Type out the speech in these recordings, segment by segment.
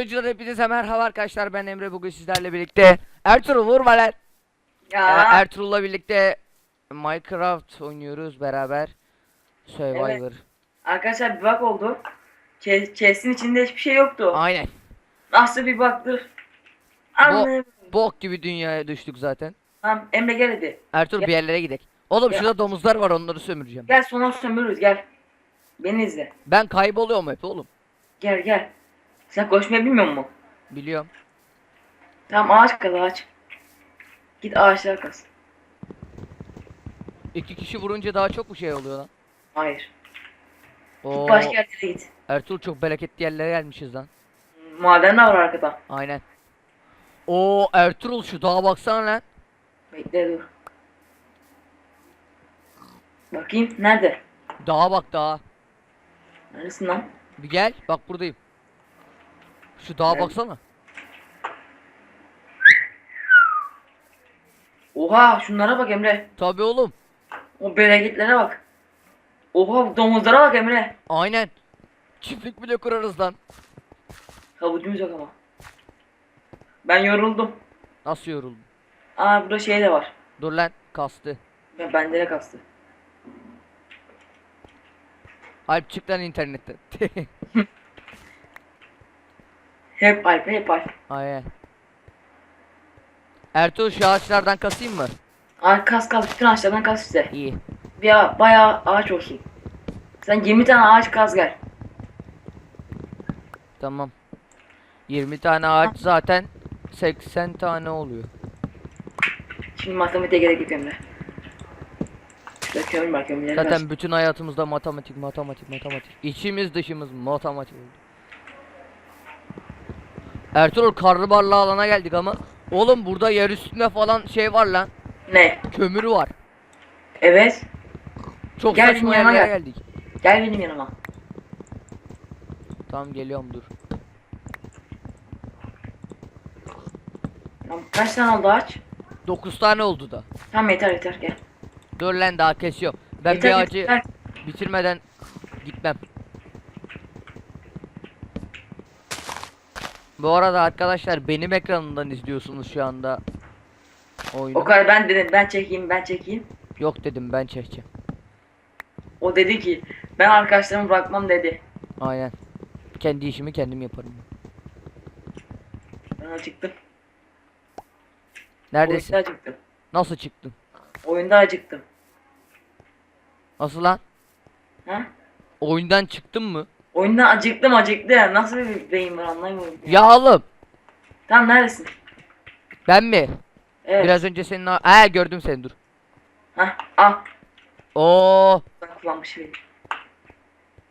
oyuncular hepinize merhaba arkadaşlar ben Emre bugün sizlerle birlikte Ertuğrul vurma lan Ee, Ya. Ertuğrul'la birlikte Minecraft oynuyoruz beraber Survivor Arkadaşlar bir bak oldu. Ke- Chest'in içinde hiçbir şey yoktu. Aynen Nasıl bir baktı. Anne. bok gibi dünyaya düştük zaten Tamam Emre gel hadi. Ertuğrul Ya- bir yerlere gidelim Oğlum Ya- şurada domuzlar var onları sömüreceğim Gel sonra sömürürüz gel. Beni izle. Ben kayboluyorum hep oğlum Gel gel. Sen koşmayı bilmiyor musun? Biliyorum Tamam ağaç kaz ağaç. Git ağaçlar kaz. İki kişi vurunca daha çok mu şey oluyor lan Hayır. Oo, Git başka yerlere git. Ertuğrul çok bereketli yerlere gelmişiz lan Madenler var arkada. Aynen Oo Ertuğrul şu dağa baksana lan Bekle dur. Bakayım nerede? Dağa bak dağa Neredesin lan? Bir gel bak buradayım. Şu dağa Nerede? baksana. Oha şunlara bak Emre. Tabii oğlum. O bereketlere bak. Oha domuzlara bak Emre. Aynen. Çiftlik bile kurarız lan. Havucumuz yok ama. Ben yoruldum. Nasıl yoruldun? Aa burada şey de var. Dur lan kastı. Ben bende de kastı. Alp çık lan internetten. Hep alp hep alp. Aynen. Ertuğrul şu ağaçlardan kasayım mı? Aa kas kas bütün ağaçlardan kas işte. İyi. Bir bayağı ağaç olsun. Sen 20 tane ağaç kaz gel. Tamam. 20 tane ağaç zaten 80 tane oluyor. Şimdi matematiğe gerek yok Emre. Şurada kömür var kömürleri kaz. Zaten bütün hayatımızda matematik, matematik, matematik. İçimiz dışımız matematik oldu. Ertuğrul karlı alana geldik ama Oğlum burada yer üstünde falan şey var lan. Ne? Kömür var. Evet. Çok Gel saçma benim yanıma yerlere gel. geldik. Gel benim yanıma. Tamam geliyorum dur. Tamam, kaç tane oldu ağaç? 9 tane oldu da. Tamam yeter yeter gel. Dur lan daha kesiyor. Ben yeter, bir ağacı yeter. bitirmeden gitmem. Bu arada arkadaşlar benim ekranımdan izliyorsunuz şu anda oyunu. O kadar ben dedim ben çekeyim ben çekeyim. Yok dedim ben çekeceğim. O dedi ki ben arkadaşlarımı bırakmam dedi. Aynen. Kendi işimi kendim yaparım. Ben acıktım. Neredesin? Oyunda acıktım. Nasıl çıktın? Oyunda acıktım. Nasıl lan? Ha? Oyundan çıktın mı? Oyunda acıktım acıktım. Nasıl bir beyin var anlayamıyorum. Ya oğlum Tamam neredesin? ben mi? Evet. Biraz önce senin Aa gördüm seni dur. Hah al. Oo Ben kullanmış beni.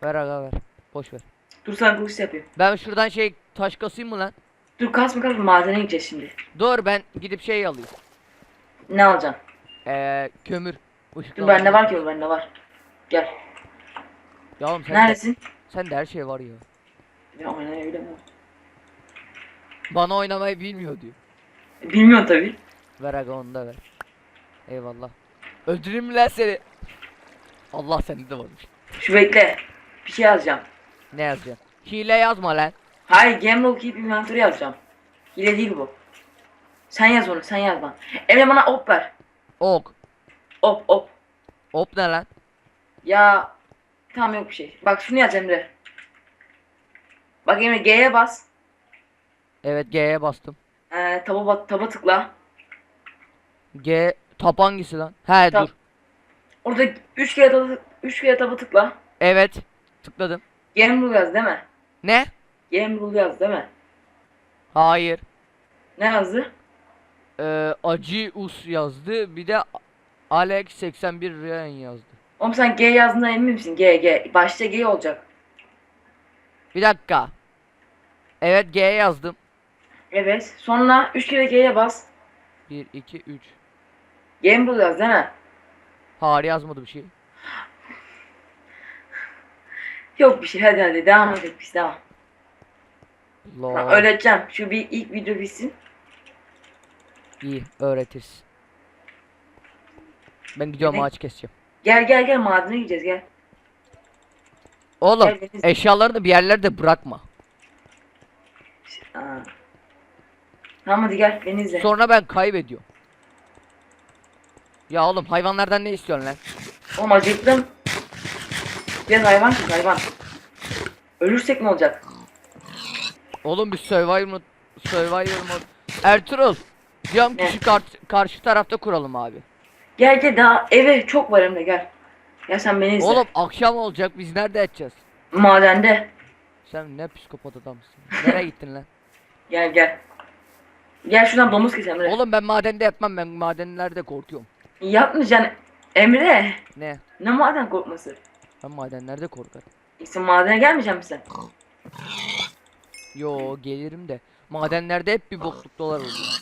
ver aga ver. Boş ver. Dur sana kılıç yapayım. Ben şuradan şey taş kasayım mı lan? Dur kasma kasma madene gideceğiz şimdi. Dur ben gidip şey alayım. Ne alacaksın? Eee kömür. Işık Dur bende var ki bende var. Gel. Ya oğlum sen de, Neredesin? Sen de her şey var ya. Ya oyna öyle mi? Bana oynamayı bilmiyor diyor. Bilmiyorum tabi. Ver aga onu da ver. Eyvallah. Öldüreyim mi lan seni? Allah sende de varmış. Şu bekle. Bir şey yazacağım. Ne yazacaksın? Hile yazma lan. Hayır Gamble Keep Inventory yazacağım. Hile değil bu. Sen yaz onu sen yaz bana. Emre bana op ver. Ok. Op op. Hop ne lan? Ya tamam yok bir şey. Bak şunu yaz Emre. Bak Emre G'ye bas. Evet G'ye bastım. Ee, taba, ba- taba tıkla. G tap hangisi lan? He Tap. dur. Orada 3 kere taba, 3 kere taba tıkla. Evet. Tıkladım. Gamble yaz değil mi? Ne? Gamble yaz değil mi? Hayır. Ne yazdı? Ee, Acı Us yazdı. Bir de Alex 81 Ryan yazdı. Oğlum sen G yazdığına emin misin? G G. Başta G olacak. Bir dakika. Evet G yazdım. Evet. Sonra 3 kere G'ye bas. 1 2 3. Gamble yaz değil mi? Hayır yazmadı bir şey. Yok bir şey. Hadi hadi devam edelim biz devam. Ben öğreteceğim. Şu bir ilk video bitsin. İyi öğretirsin. Ben gidiyorum Ne? ağaç keseceğim. Gel gel gel madene gideceğiz gel. Oğlum Gel, Deniz. eşyalarını bir yerlerde bırakma. Aa. Tamam hadi gel beni izle. Sonra ben kaybediyorum. Ya oğlum hayvanlardan ne istiyorsun lan? Oğlum acıktım. Biraz hayvan kes hayvan. Ölürsek ne olacak? Oğlum bir Survivor mod, Survivor mod. Ertuğrul. Diyorum ki Ne? şu kar- karşı tarafta kuralım abi. Gel gel daha eve çok var Emre gel. Gel sen beni izle. Oğlum akşam olacak biz nerede yatacağız? Madende. Sen ne psikopat adamsın. Nereye gittin lan? Gel gel. Gel şuradan domuz kes Emre. Oğlum ben madende yatmam ben madenlerde korkuyorum. Yapmayacaksın. Emre. Ne? Ne maden korkması? Ben madenlerde korkarım. İsim madene gelmeyecek misin sen? Yo gelirim de. Madenlerde hep bir bokluk dolar oluyor.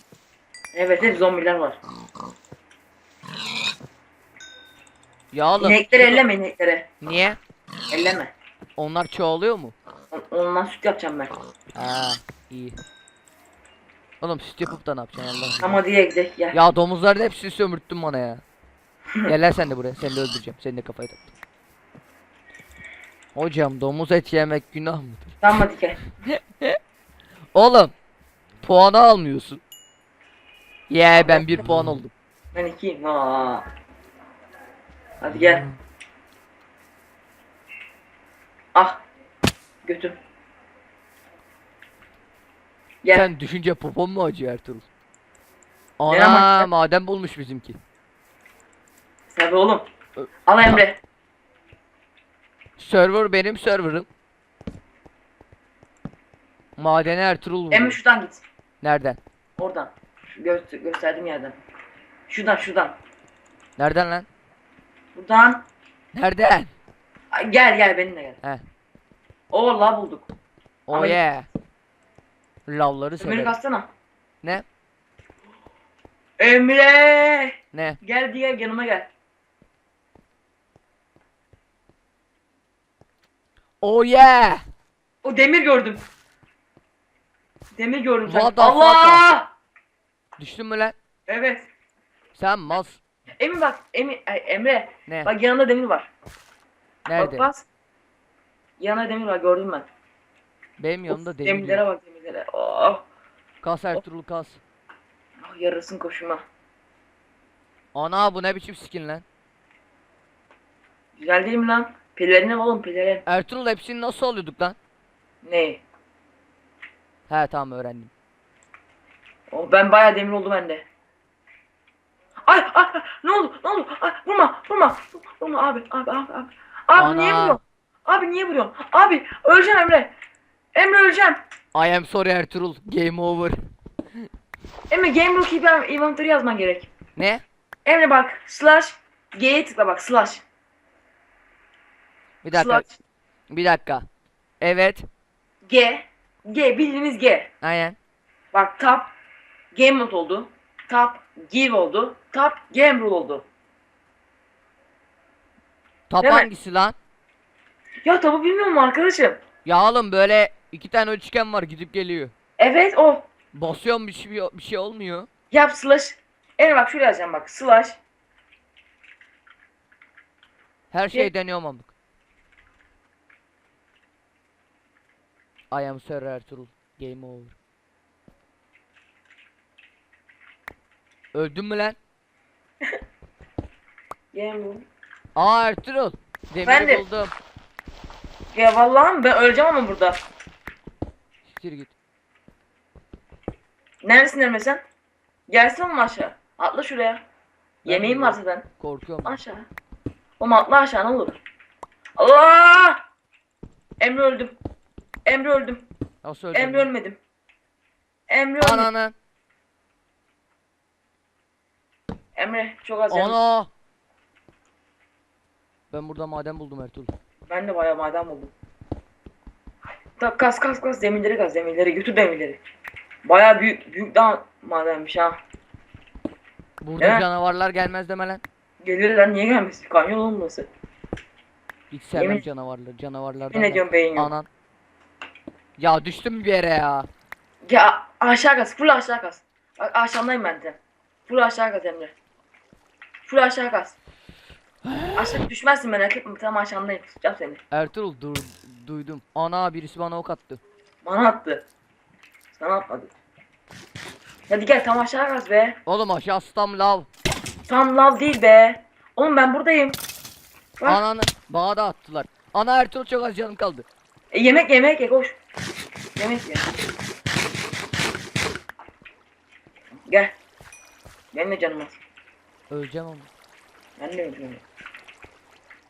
Evet hep zombiler var. Ya oğlum. İnekleri elleme inekleri. Niye? Elleme. Onlar çoğalıyor mu? On- Ondan süt yapacağım ben. Ha iyi. Oğlum süt yapıp da ne yapacaksın Allah bilir. Ama diye gidelim gel. Ya domuzların hepsini sömürttün bana ya. Gel lan sen de buraya. Seni de öldüreceğim. Seni de kafayı taktım. Hocam domuz eti yemek günah mıdır? Tamam hadi gel. Oğlum. Puanı almıyorsun. Ye ben bir puan oldum. Ben ikiyim. Aa. Hadi gel. Ah. Götüm. Gel. Sen düşünce popon mu acıyor Ertuğrul? Ne Ana ama- maden bulmuş bizimki. Tabii oğlum. Al Emre. Server benim serverım. Madene Ertuğrul Emre vuruyor. şuradan git. Nereden? Oradan. Şu gö- gösterdiğim yerden. Şuradan şuradan. Nereden lan? Buradan. Nereden? Gel gel benimle gel. He. Oo la bulduk. Oh Ama- yeah. Lavları Ömer'i severim. katsana. Ne? Emre. Ne? Gel diye yanıma gel. Oh yeah. O demir gördüm. Demir gördüm sanki. Allah! Düştün mü lan? Evet. Sen mas. Emin bak, Emin, ay, Emre. Ne? Bak yanında demir var. Nerede? Bak bas. Yanında demir var gördüm ben. Benim Of, yanımda demir Demirlere bak demirlere. Oh. Kas Ertuğrul kas. oh yarasın koşuma. Ana bu ne biçim skin lan? Güzel değil mi lan? Pelerin oğlum pelerin. Ertuğrul hepsini nasıl alıyorduk lan? Ne? He tamam öğrendim. Oh, ben bayağı demir oldu bende. Ay, ay ne oldu ne oldu? Ay, vurma vurma. Vurma abi abi abi abi. Abi niye Ana. vuruyorsun? Abi niye vuruyorsun? Abi öleceğim Emre. Emre öleceğim. I am sorry Ertuğrul. Game over. Emre Game Rookie ben inventory yazman gerek. Ne? Emre bak slash G'ye tıkla bak slash. Bir dakika. Slash Bir dakika. Evet. G. G bildiğimiz G. Aynen. Bak tab game mode oldu. Tab give oldu. Tab game rule oldu. Tap Değil mi? hangisi lan? Ya tabu bilmiyorum arkadaşım. Ya oğlum böyle iki tane üçgen var gidip geliyor. Evet o. Basıyorum bir şey, bir şey olmuyor. Yap slash. Emre bak şuraya yazacağım bak slash. Her şey Ge- deniyorum amık. I am Sir Ertuğrul. Game over. Öldün mü lan? Rule. Aa Ertuğrul. Demiri Ben de- buldum. Ya vallahi ben öleceğim ama burada. Siktir git. Neredesin Emre sen? Gelsin oğlum aşağı. Atla şuraya. Ben Yemeğim var zaten. Korkuyorum. Aşağı. Oğlum atla aşağı ne olur. Allah! Emre öldüm. Emre öldüm. Nasıl öldün? Emre lan? ölmedim. Emre ölmedim. Ananı. Emre çok az canım. Ana. Ben burada maden buldum Ertuğrul. Ben de bayağı maden buldum. Ta kas kas kas demirleri kas demirleri götür demirleri. Bayağı büyük büyük daha madenmiş ha. Burada Evet. canavarlar gelmez deme lan. Gelirler niye gelmesin? Kanyon burası. Hiç sevmem Yemin- canavarları. Canavarlardan. Ne da- diyorsun beyin yok. Anan. Ya düştüm bir yere ya. Ya aşağı kas. Full aşağı kas. Bak aşağıdayım ben de. Full aşağı kas Emre. Full aşağı kas. Aşağı düşmezsin merak etme. Tamam aşağıdayım. Tutacağım seni. Ertuğrul dur duydum. Ana birisi bana ok attı. Bana attı. Sana atmadı. Hadi gel tam aşağı kaz be. Oğlum aşağısı tam lav. Tam lav değil be. Oğlum ben buradayım. Bak. Ananı bana da attılar. Ana Ertuğrul çok az canım kaldı. E, yemek yemek ye koş. Yemek ye. Gel. Benim de canım az. Öleceğim ama. Ben de öldüm.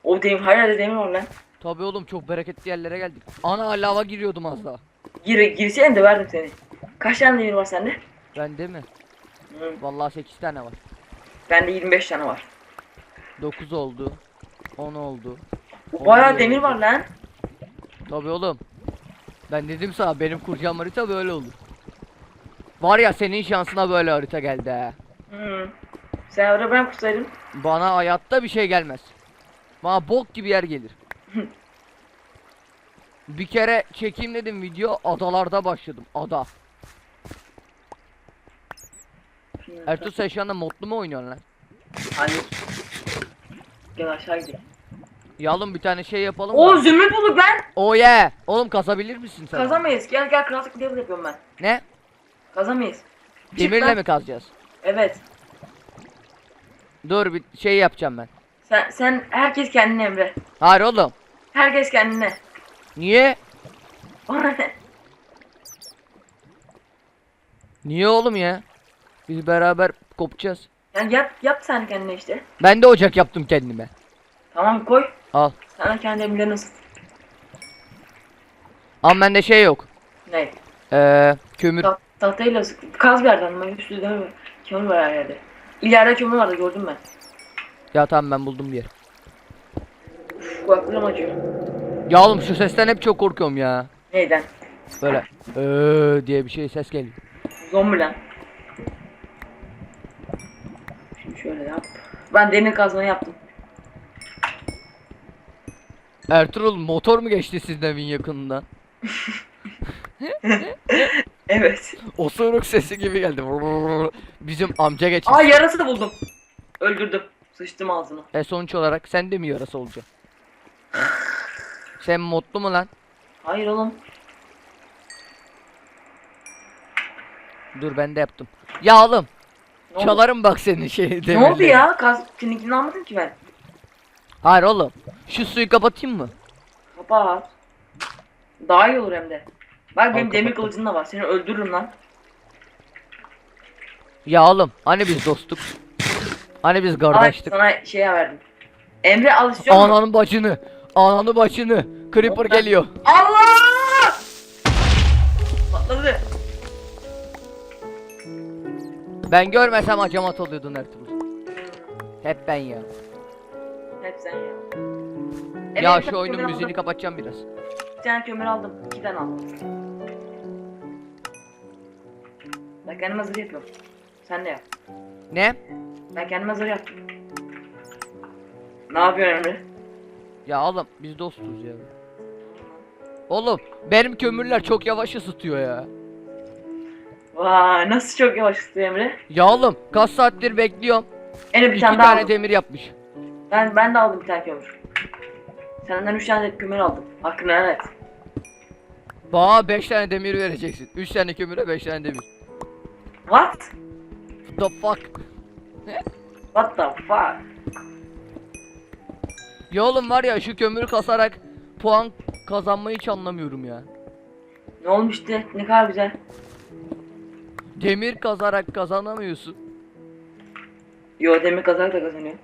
O yerde demir var lan. Tabii oğlum çok bereketli yerlere geldik. Ana lava giriyordum az daha. Gir, girsene de verdim seni. Kaç tane demir var sende? Bende mi? Hı. Vallahi 8 tane var. Bende 25 tane var. 9 oldu. 10 oldu. Bayağı Oldu. demir var lan. Tabii oğlum. Ben dedim sana benim kuracağım harita böyle olur. Var ya senin şansına böyle harita geldi ha. Hı. Sen orada ben kutsaydım. Bana hayatta bir şey gelmez. Bana bok gibi yer gelir. bir kere çekeyim dedim video adalarda başladım. Ada. Ertuğ sen şu anda modlu mu oynuyorsun lan? Hayır. Gel aşağı gidelim. Yalım bir tane şey yapalım da. zümrüt bulduk ben. Oh yeah. Oğlum kazabilir misin sen? Kazamayız. Gel gel krallık level yapıyorum ben. Ne? Kazamayız. Çık Demirle lan. mi kazacağız? Evet. Dur bir şey yapacağım ben. Sen sen herkes kendine Emre. Hayır oğlum. Herkes kendine. Niye? Bana ne? Niye oğlum ya? Biz beraber kopacağız. Yani yap yap sen kendine işte. Ben de ocak yaptım kendime. Tamam koy. Al. Sana kendi emirlerini ısıt. Ama bende şey yok. Ne? Ee, kömür. Ta tahtayla. Kaz bir yerden. Üstü değil mi? Kömür var her yerde. İleride kömür vardı gördüm ben. Ya tamam ben buldum bir yer. Uf, acıyor. Ya oğlum şu sesten hep çok korkuyorum ya. Neyden? Böyle ee diye bir şey ses geliyor. Zombi lan. Şimdi şöyle yap. Ben demir kazmayı yaptım. Ertuğrul motor mu geçti sizin evin yakınından? Evet. Osuruk sesi gibi geldi. Bizim amca geçti. Aa yarası da buldum. Öldürdüm. Sıçtım ağzına. E sonuç olarak sen de mi yarası olacaksın? Sen mutlu mu lan? Hayır oğlum. Dur ben de yaptım. Ya oğlum Ne oldu? çalarım bak senin şey Ne oldu ya? Kaz seninkini almadım ki ben. Hayır oğlum. Şu suyu kapatayım mı? Kapat. Daha iyi olur hem de. Bak benim demir kapattım. kılıcım da var. Seni öldürürüm lan. Ya oğlum hani biz dostuk? Hani biz kardeştik? sana şeye verdim. Emre al istiyor musun? Ananın bacını. Ananı bacını. Creeper Hop lan. geliyor. Allah! Patladı. Ben görmesem acamat oluyordun Ertuğrul. Hep ben ya. Hep sen ya. ya Evet, bir şu oyunun müziğini kapatacağım biraz. Bir tane kömür aldım. İki tane aldım. Ben kendim hazır yapıyorum. Sen de yap. Ne? Ben kendim hazır yaptım. Ne yapıyorsun Emre? Ya oğlum biz dostuz ya. Oğlum benim kömürler çok yavaş ısıtıyor ya. Vay nasıl çok yavaş ısıtıyor Emre. Ya oğlum kaç saattir bekliyorum. Emre bir İki tane daha tane aldım. demir yapmış. Ben, ben de aldım bir tane kömür. Senden üç tane de kömür aldım. Hakkını evet. Bana 5 tane demir vereceksin. 3 tane kömüre 5 tane demir. What? The fuck? What the fuck? Ya oğlum var ya şu kömürü kasarak puan kazanmayı hiç anlamıyorum ya. Ne olmuştu? Ne kadar güzel. Demir kazarak kazanamıyorsun. Yo demir kazak da kazanıyor.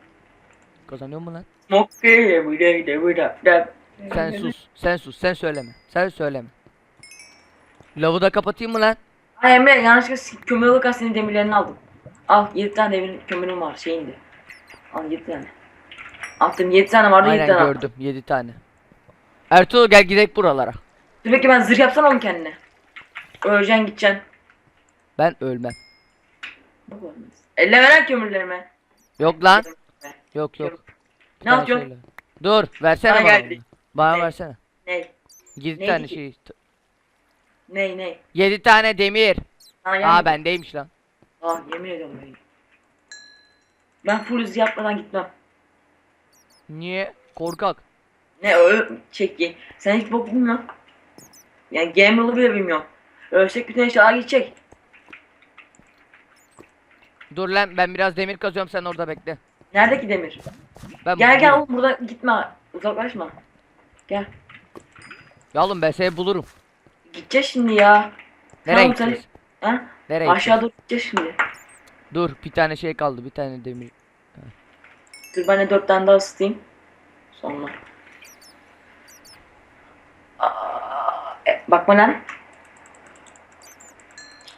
Kazanıyor mu lan? Mokke bu de da. Sen sus. Sen sus. Sen söyleme. Sen söyleme. Lavı da kapatayım mı lan? Ay Emre yanlışlıkla kömür alırken senin demirlerini aldım. Al 7 tane demir kömürüm var şeyindi. Al 7 tane. Attım 7 tane vardı 7 Aynen tane attım. gördüm. 7 tane. Ertuğrul gel gidelim buralara. Dur peki ben zırh yapsana oğlum kendine. Öleceksin gideceksin. Ben ölmem. Elle veren kömürlerime. Yok lan. Yok yok. Bir Ne tane yapıyorsun? söyle. Dur versene Bana bana. geldi. onu. Bana Ne? versene. Ney? 7 Ne tane şey. Ney ney? 7 tane demir. Gelmedi. Aa bendeymiş lan. Ah yemin ediyorum ben. Ben full hızlı yapmadan gitmem. Niye? Korkak. Ne öyle çek Sen hiç bok bilmiyorsun. Yani gamer'lı bile bilmiyorum. Ölsek bütün eşyalar gidecek. Dur lan ben biraz demir kazıyorum sen orada bekle. Nerede ki demir? Ben Gel gel oğlum buradan gitme. Uzaklaşma. Gel. Ya oğlum ben seni bulurum. Gideceğiz şimdi ya. Nereye Tamam, sen- gideceğiz? Ha? Nereye Aşağı doğru gideceğiz şimdi. Dur bir tane şey kaldı bir tane demir. Dur ben de dört tane daha ısıtayım. Sonra. Aa, e, bakma lan.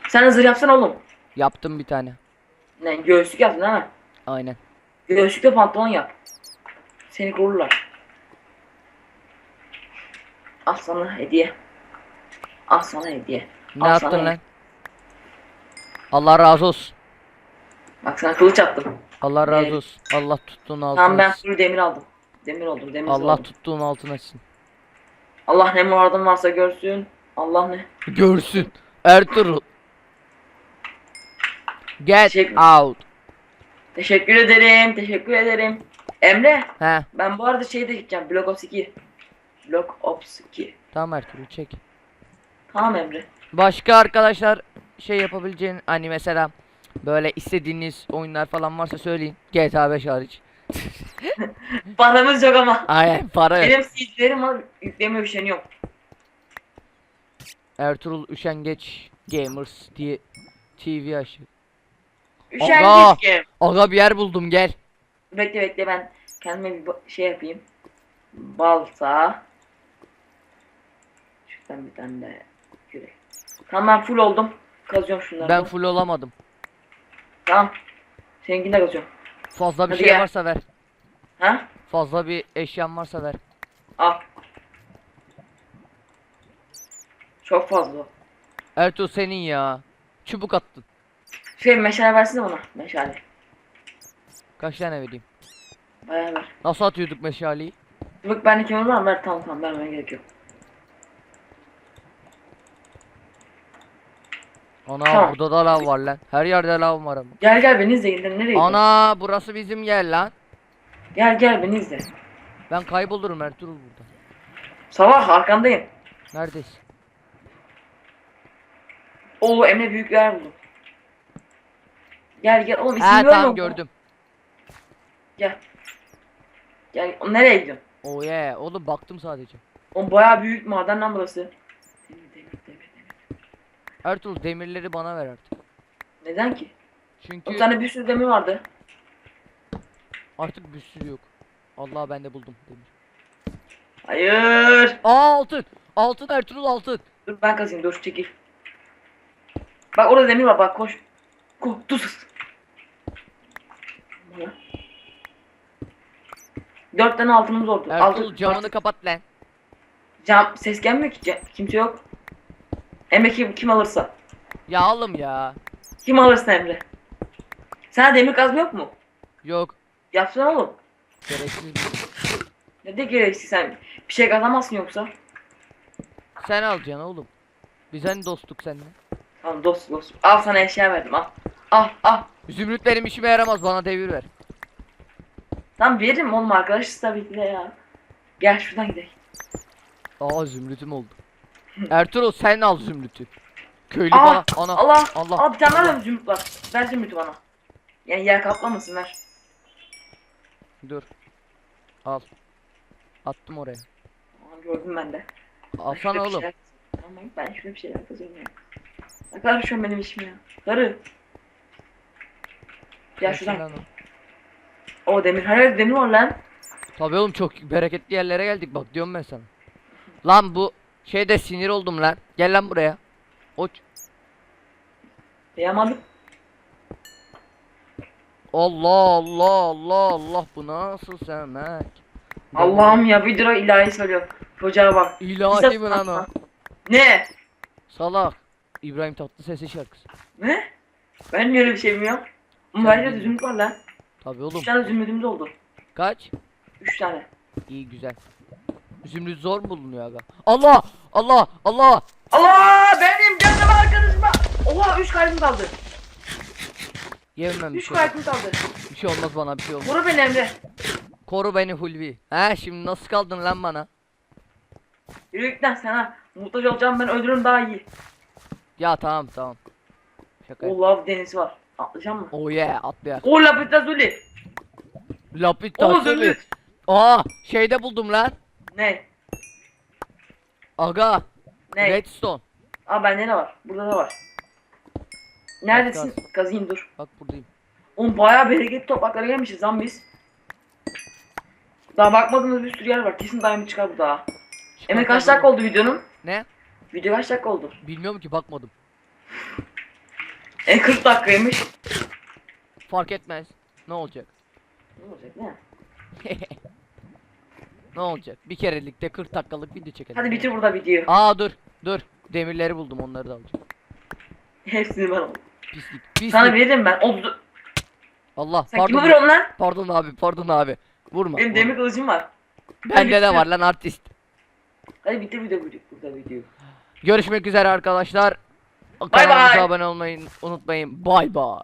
Sen hazır yapsana oğlum. Yaptım bir tane. Ne göğüslük yaptın değil mi? Aynen. Göğüslükle pantolon yap. Seni korurlar. Al sana hediye. Al sana hediye. Ne Al yaptın sana lan? Allah razı olsun. Bak sana kılıç attım. Allah razı Evet. olsun. Allah tuttuğun altın Tamam ben full demir aldım. Demir oldum demir Allah oldum. tuttuğun altın etsin. Allah ne muradım varsa görsün. Allah ne? Görsün. Ertuğrul. Get Teşekkür- out. Teşekkür ederim. Teşekkür ederim. Emre He. ben bu arada şeyde gideceğim. Block Ops 2. Block Ops 2. Tamam Ertuğrul çek. Tamam Emre. Başka arkadaşlar şey yapabileceğin hani mesela böyle istediğiniz oyunlar falan varsa söyleyin. GTA 5 hariç. Paramız yok ama. Aynen para yok. Benim CD'lerim var. Yükleme üşeniyorum. Ertuğrul Üşengeç Gamers diye TV aşı. Aga! Üşengeç ki. Aga bir yer buldum gel. Bekle bekle ben kendime bir ba- şey yapayım. Balta. Şuradan bir tane de kürek. Tamam ben full oldum. Kazıyorum şunları. Ben full olamadım. Tamam. Seninkini de kazıyorum. Fazla bir Hadi şey gel. varsa ver. Ha? Fazla bir eşyam varsa ver. Al. Çok fazla. Ertuğrul senin ya. Çubuk attın. Şey meşale versene bana. Meşale. Kaç tane vereyim? Bayağı ver. Nasıl atıyorduk meşaleyi? Bak bende kömür var? Ver tamam tamam vermeye gerek yok. Ana Tamam. burada da lav var lan. Her yerde lav var ama. Gel gel beni izle. Nereye gidiyorsun? Ana burası bizim yer lan. Gel gel beni izle. Ben kaybolurum Ertuğrul burada. Sabah arkandayım. Neredesin? Oo Emre büyük bir yer buldum. Gel gel oğlum ismini Ha tamam gördüm. Gel. Gel o nereye gidiyorsun? Oh yeah. Oğlum baktım sadece. O bayağı büyük maden lan burası. Demir, demir, demir, demir. Ertuğrul demirleri bana ver artık. Neden ki? Çünkü Bir tane bir sürü demir vardı. artık bir sürü yok. Allah ben de buldum demir. Hayır. Aa altın. Altın Ertuğrul altın. Dur ben kazayım dur çekil. Bak orada demir var bak koş. Koş dur. Dört tane altınımız oldu. Ertuğrul Altın- camını kapat lan. Cam ses gelmiyor ki. Cam- kimse yok. Emre kim, kim alırsa. Ya oğlum ya. Kim alırsa Emre. Sana demir kazma yok mu? Yok. Yapsana oğlum. Gereksiz şey. Ne de gereksiz sen. Bir şey kazamazsın yoksa. Sen alacaksın oğlum. Biz hani dostluk seninle. Tamam dost dost. Al sana eşya verdim al. Al al. Zümrüt benim işime yaramaz bana devir ver. Tamam veririm oğlum arkadaşız tabii ki de ya. Gel şuradan gidelim. Aa zümrütüm oldu. Ertuğrul sen al zümrütü. Köylü Aa, bana ana Allah. Allah. Tane daha ver zümrüt var. Ver zümrütü bana. Yani yer kaplamasın ver. Dur. Al. Attım oraya. Tamam gördüm ben de. Alsana oğlum. Tamam ben şurada bir şeyler kazıyorum ya. Ne kadar şu an benim işim ya. Karı. Neyse şuradan. o. Demir. Her yerde demir var lan. Tabii oğlum çok bereketli yerlere geldik bak diyorum ben sana. Lan bu şeyde sinir oldum lan. Gel lan buraya. Oç. Yamadım. Allah Allah Allah Allah bu nasıl sevmek? Allah'ım ya bir lira ilahi söylüyor. Çocuğa bak. İlahi mi lan o? Ne? Salak. İbrahim Tatlıses'in şarkısı. Ne? Ben niye öyle bir şey bilmiyorum. Ama Sen bende de bilmiyorsun. zümrüt var lan. Tabii oğlum. Üç tane zümrütümüz oldu. Kaç? Üç tane. İyi güzel. Zümrüt zor mu bulunuyor aga? Allah! Allah! Allah! Allah benim canım arkadaşıma. Oha üç kalbim kaldı. Yemem bir Üç şey. kalbim kaldı. Bir şey olmaz bana bir şey olmaz. Koru beni Emre. Koru beni Hulvi. He şimdi nasıl kaldın lan bana? Yürü git lan sana. Muhtaç olacağım ben öldürürüm daha iyi. Ya tamam tamam. Şaka. O lav denizi var. Atlayacağım mı? Oh yeah atlayak. O lapitazuli. Lapis O tabii. zümrüt. Aa şeyde buldum lan. Ne? Aga. Ne? Redstone. Aa bende ne var? Burada da var. Neredesin? Bak, dur. Bak buradayım. Oğlum bayağı bereketli topraklara gelmişiz lan biz. Daha bakmadığımız bir sürü yer var. Kesin diamond çıkar bu daha. Emek kaç dakika oldu videonun? Ne? Video kaç dakika oldu? Bilmiyorum ki bakmadım. E 40 dakikaymış. Fark etmez. Ne olacak? Ne olacak ne? Ne olacak? Bir kerelikte 40 dakikalık video çekelim. Hadi bitir burada videoyu. Aa dur. Dur. Demirleri buldum onları da alacağım. Hepsini ben aldım. Pislik. Pislik. Sana veririm ben. O, Allah sen pardon. vuruyorsun lan? Pardon abi pardon abi. Vurma. Benim vurma. demir kılıcım var. Bende de var lan artist. Hadi bitir video burada video. Görüşmek üzere arkadaşlar. Bay Kanalımıza bay. abone olmayı unutmayın. Bay bay.